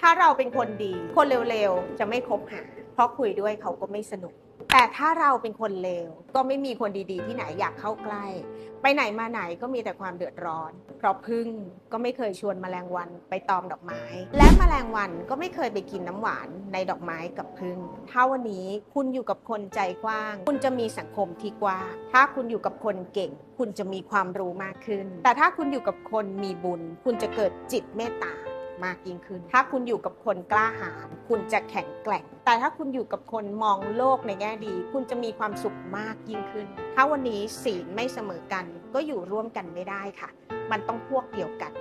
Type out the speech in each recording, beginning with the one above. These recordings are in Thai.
ถ้าเราเป็นคนดี คนเร็วๆ จะไม่คบหา เพราะคุยด้วยเขาก็ไม่สนุก แต่ถ้าเราเป็นคนเลว ก็ไม่มีคนดีๆ ที่ไหนอยากเข้าใกล้ ไปไหนมาไหนก็มีแต่ความเดือดร้อน เพราะพึ่งก็ไม่เคยชวนแมลงวันไปตอมดอกไม้ และแมลงวันก็ไม่เคยไปกินน้ำหวานในดอกไม้กับพึ่ง ถ้าวันนี้คุณอยู่กับคนใจกว้าง คุณจะมีสังคมที่กว้าง ถ้าคุณอยู่กับคนเก่ง คุณจะมีความรู้มากขึ้น แต่ถ้าคุณอยู่กับคนมีบุญ คุณจะเกิดจิตเมตตา มากยิ่งขึ้น ถ้าคุณอยู่กับคนกล้าหาญคุณจะแข็งแกร่ง แต่ถ้าคุณอยู่กับคนมองโลกในแง่ดี คุณจะมีความสุขมากยิ่งขึ้น ถ้าวันนี้ศีลไม่เสมอกัน ก็อยู่ร่วมกันไม่ได้ค่ะ มันต้องพวกเดียวกัน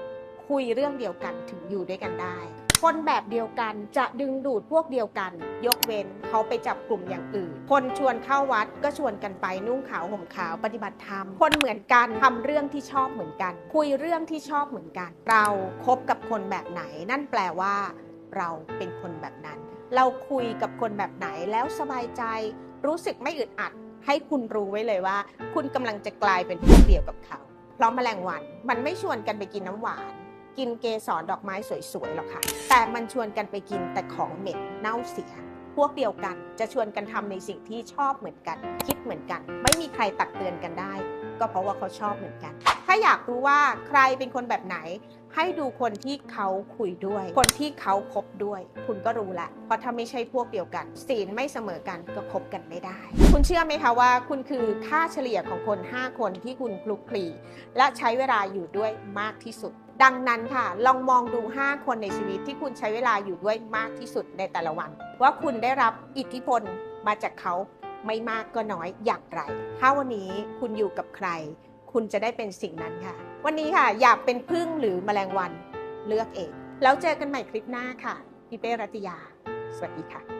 คุยเรื่องเดียวกันถึงอยู่ด้วยกันได้ คนแบบเดียวกันจะดึงดูดพวกเดียวกัน ยกเว้นเขาไปจับกลุ่มอย่างอื่น คนชวนเข้าวัดก็ชวนกันไปนุ่งขาวห่มขาวปฏิบัติธรรม คนเหมือนกันทำเรื่องที่ชอบเหมือนกัน คุยเรื่องที่ชอบเหมือนกัน เราคบกับคนแบบไหน นั่นแปลว่า เราเป็นคนแบบนั้น เราคุยกับคนแบบไหนแล้วสบายใจ รู้สึกไม่อึดอัด ให้คุณรู้ไว้เลยว่า คุณกำลังจะกลายเป็นพวกเดียวกับเขาเพราะแมลงวันมันไม่ชวนกันไปกินน้ำหวาน กินเกสรดอกไม้สวยๆหรอกค่ะ แต่มันชวนกันไปกินแต่ของเหม็นเน่าเสีย พวกเดียวกันจะชวนกันทำในสิ่งที่ชอบเหมือนกัน คิดเหมือนกัน ไม่มีใครตักเตือนกันได้ ก็เพราะว่าเขาชอบเหมือนกัน ถ้าอยากรู้ว่าใครเป็นคนแบบไหน ให้ดูคนที่เขาคุยด้วย คนที่เขาคบด้วย คุณก็รู้ละเพราะถ้าไม่ใช่พวกเดียวกัน ศีลไม่เสมอกันก็คบกันไม่ได้ คุณเชื่อไหมคะว่า คุณคือค่าเฉลี่ยของคน 5 คนที่คุณคลุกคลีและใช้เวลาอยู่ด้วยมากที่สุดดังนั้นค่ะ ลองมองดู 5 คนในชีวิตที่คุณใช้เวลาอยู่ด้วยมากที่สุดในแต่ละวัน ว่าคุณได้รับอิทธิพลมาจากเขาไม่มากก็น้อยอย่างไร ถ้าวันนี้คุณอยู่กับใคร คุณจะได้เป็นสิ่งนั้นค่ะ วันนี้ค่ะอยากเป็นพึ่งหรือแมลงวันเลือกเอง แล้วเจอกันใหม่คลิปหน้าค่ะพี่เป้รัตยา สวัสดีค่ะ